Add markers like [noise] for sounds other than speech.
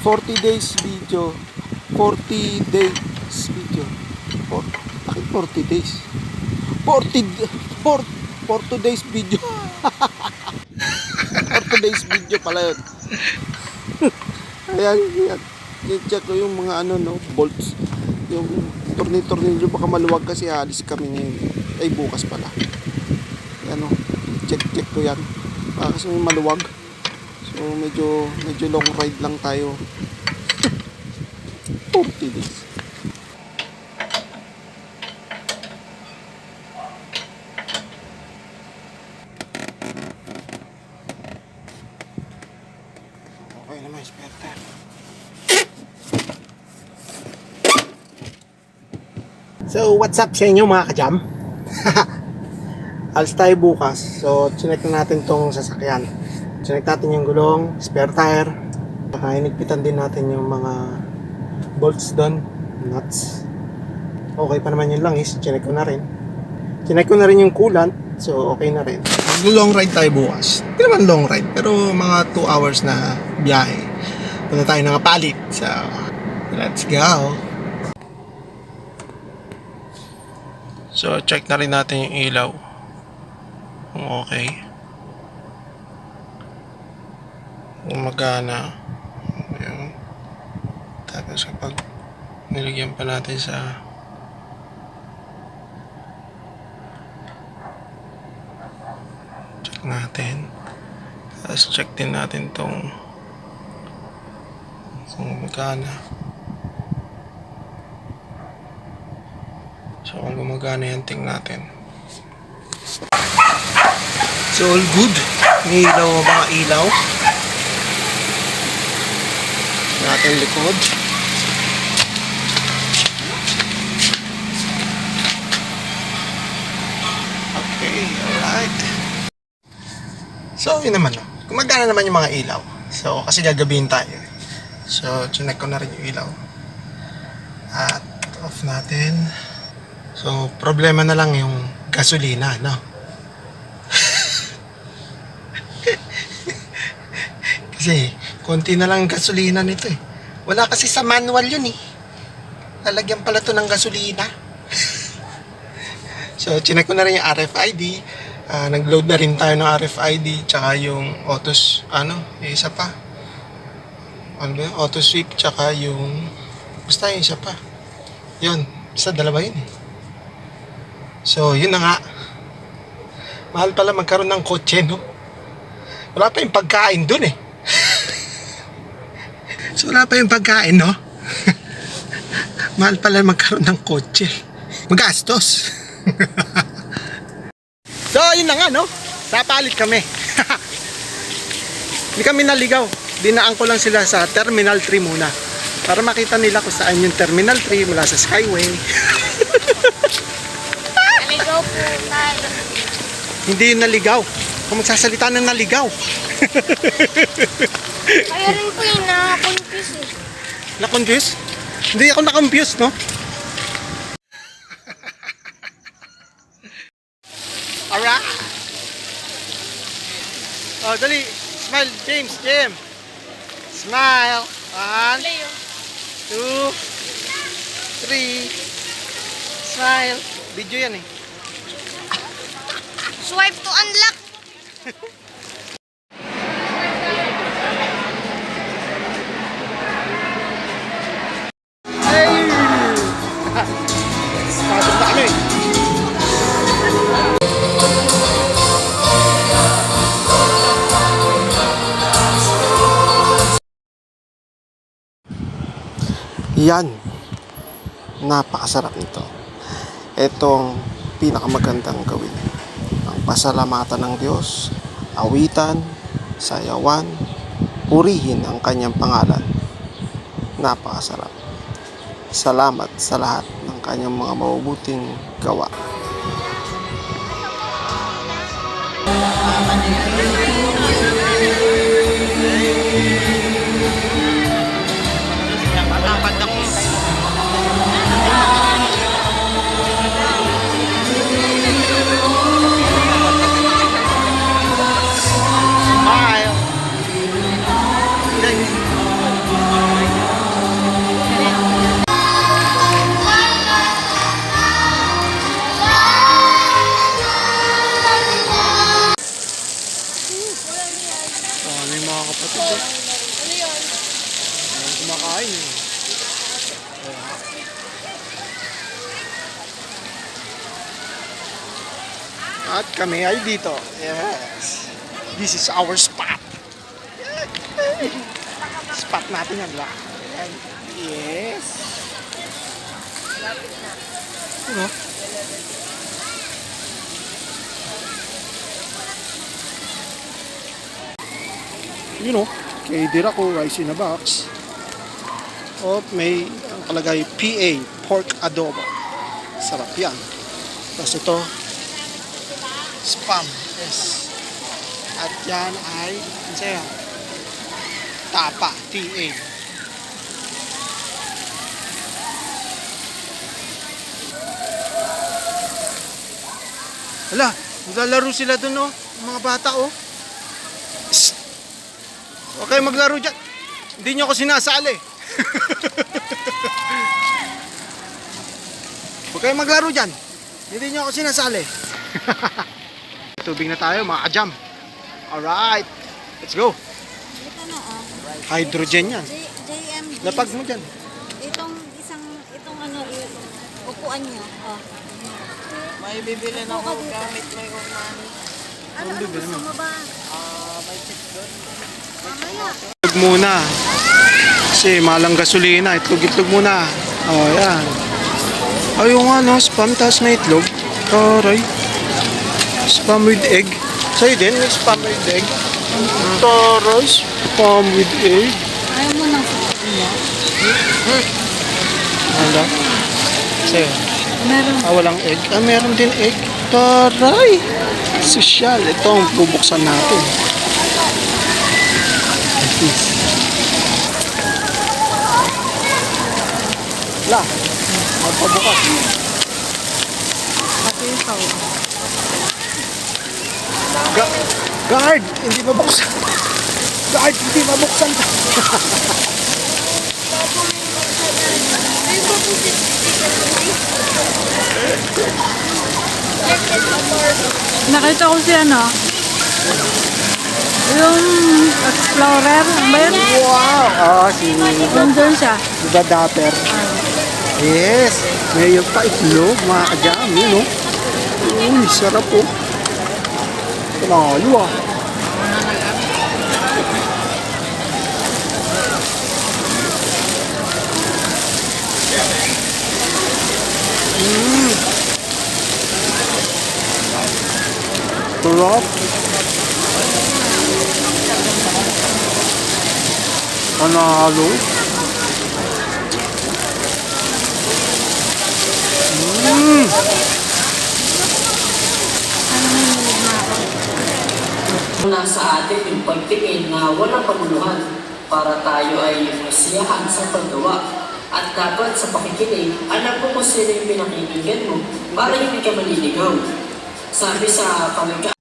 40 days video. 40 days video. For, bakit 40 days? 40 d- 4 40 days video. [laughs] 40 days video pala yun. Ayan, yan. check ko yung mga ano no, bolts. Yung tornilyo baka maluwag kasi alis kami ngayon. Ay bukas pala. Yan o. Check check ko yan. Baka kasi maluwag. So medyo medyo long ride lang tayo. 40 days. Okay naman, tire. So, what's up sa inyo mga kajam? [laughs] Alis tayo bukas. So, chinek na natin tong sasakyan. Chinek natin yung gulong, spare tire. Saka inigpitan din natin yung mga bolts doon, nuts. Okay pa naman yung langis, chinek ko na rin. Chinek ko na rin yung coolant, so okay na rin. Mag-long ride tayo bukas. Hindi naman long ride, pero mga 2 hours na biyahe. Punta tayo ng palit. So, let's go. So, check na rin natin yung ilaw. Okay. Kung magana. Ayun. Tapos kapag nilagyan pa natin sa check natin. Tapos check din natin tong kung magana. So kung gumagana yan, tingnan natin. So all good. May ilaw mga ilaw. Natin likod. Okay, alright. So, yun naman. No? Gumagana naman yung mga ilaw. So, kasi gagabihin tayo. So, chinek ko na rin yung ilaw. At off natin. So, problema na lang yung gasolina, no? [laughs] kasi, konti na lang gasolina nito eh. Wala kasi sa manual yun eh. Lalagyan pala to ng gasolina. [laughs] so, chinek ko na rin yung RFID. Ah, nag-load na rin tayo ng RFID. Tsaka yung autos, ano, isa pa. Ano ba yun? Auto sweep, tsaka yung... Basta yung isa pa. Yun, isa dalawa yun eh. So, yun na nga. Mahal pala magkaroon ng kotse, no? Wala pa yung pagkain dun eh. So, wala pa yung pagkain, no? [laughs] Mahal pala magkaroon ng kotse. Magastos. [laughs] so, yun na nga, no? Napalit kami. [laughs] Hindi kami naligaw. Dinaan ko lang sila sa Terminal 3 muna. Para makita nila kung saan yung Terminal 3 mula sa Skyway. Naligaw po tayo. Hindi yung naligaw. Kung magsasalita ng naligaw. Kaya rin po yung na-confuse eh. Na-confuse? Hindi ako na-confuse, no? Alright. Oh, dali. Smile, James, Jim. Smile. One, two, three. Smile. Video yan eh. Swipe to unlock. Hey! Pasok na kami. Yan. Napakasarap nito. Itong pinakamagandang gawin. Pasalamatan ng Diyos, awitan, sayawan, purihin ang kanyang pangalan. Napakasarap. Salamat sa lahat ng kanyang mga mabubuting gawa. Mga kapatid. eh. Ano yun? Ayan, kumakain eh. At kami ay dito. Yes. This is our spot. Spot natin yan, ba? Ayan. Yes. Ano? You know, kay Dirako rice in a box. O may ang kalagay PA, pork adobo. Sarap yan. Tapos ito, spam. Yes. At yan ay, ano sa'yo? Tapa, TA. Hala, maglalaro sila dun oh. Mga bata oh. Huwag kayo maglaro dyan. Hindi nyo ako sinasali. [laughs] Huwag kayo maglaro dyan. Hindi nyo ako sinasali. [laughs] Tubig na tayo, mga kajam. Alright. Let's go. Ito na oh. Hydrogen yan. J- JMG. Lapag mo dyan. Itong isang, itong ano, upuan nyo. Oh. May bibili na ako gamit may umani. Ano, ano gusto mo? mo ba? Ah, may chip doon. Mamaya. Itlog muna. Kasi malang gasolina. Itlog-itlog muna. Oh, yan. Ay, yung ano, spam tas may itlog. Taray. Spam with egg. Sa'yo din, may spam with egg. Taray, spam with egg. Ayaw mo nang sasabihin. Ano? Sa'yo. Meron. Ah, walang egg. Ah, meron din egg. Taray! Sosyal. Ito ang bubuksan natin. La, magpabukas. Pati ikaw. Ga guard! Hindi mabuksan. Guard! Hindi mabuksan. Nakita ko si ano. Yung explorer. Ano ba yun? Wow! Ah, si Nandun siya. Diba Dapper? Yes! Mayroon pa itlog, mga kajam. Yun, oh. Uy, sarap, oh. Panalo, ah. Mm. Sarap. Panalo. Mm. Mula sa atin yung pagtingin na walang pamuluhan para tayo ay masiyahan sa paggawa. At dapat sa pakikinig, alam mo kung sino yung pinakikinggan mo para hindi ka maliligaw. Sabi sa kawika,